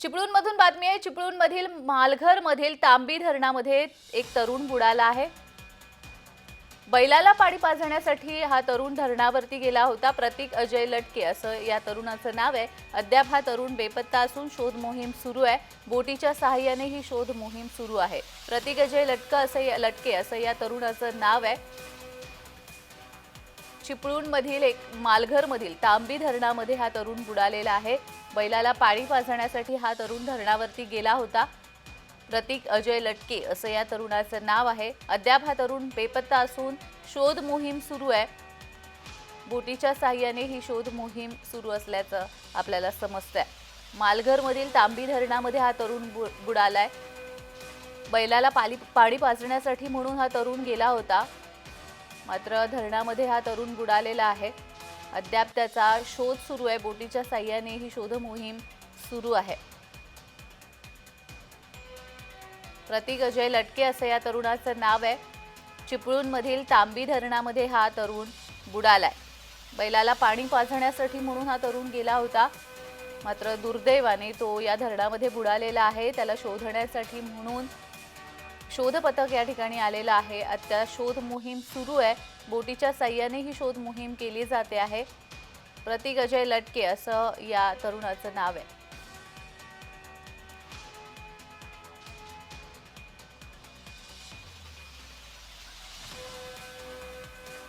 चिपळूणमधून बातमी आहे. चिपळूणमधील मालघरमधील तांबी धरणामध्ये एक तरुण बुडाला आहे. बैलाला पाणी पाजण्यासाठी हा तरुण धरणावरती गेला होता. प्रतीक अजय लटके असं या तरुणाचं नाव आहे. अद्याप हा तरुण बेपत्ता असून शोध मोहीम सुरू आहे. बोटीच्या सहाय्याने ही शोध मोहीम सुरू आहे. प्रतीक अजय लटकं असं या- लटके असं या तरुणाचं नाव आहे. चिपळूणमधील एक मालघरमधील तांबी धरणामध्ये हा तरुण बुडालेला आहे. बैलाला पाणी पाजण्यासाठी हा तरुण धरणावरती गेला होता. प्रतीक अजय लटके असं या तरुणाचं नाव आहे. अद्याप हा तरुण बेपत्ता असून शोध मोहीम सुरू आहे. बोटीच्या साह्याने ही शोध मोहीम सुरू असल्याचं आपल्याला समजतंय. मालघरमधील तांबी धरणामध्ये हा तरुण बु बुडालाय. बैलाला पाली पाणी पाजण्यासाठी म्हणून हा तरुण गेला होता. मात्र धरणामध्ये हा तरुण बुडालेला आहे. अद्याप त्याचा शोध सुरू आहे. बोटीच्या साह्याने ही शोध मोहीम सुरू आहे. प्रतीक अजय लटके असं या तरुणाचं नाव आहे. चिपळूणमधील तांबी धरणामध्ये हा तरुण बुडालाय. बैलाला पाणी पाजण्यासाठी म्हणून हा तरुण गेला होता. मात्र दुर्दैवाने तो या धरणामध्ये बुडालेला आहे. त्याला शोधण्यासाठी म्हणून शोध पथक या ठिकाणी आलेलं आहे. आता शोध मोहीम सुरू आहे. बोटीच्या साह्याने ही शोध मोहीम केली जाते आहे. प्रतीक अजय लटके असं या तरुणाचं नाव आहे.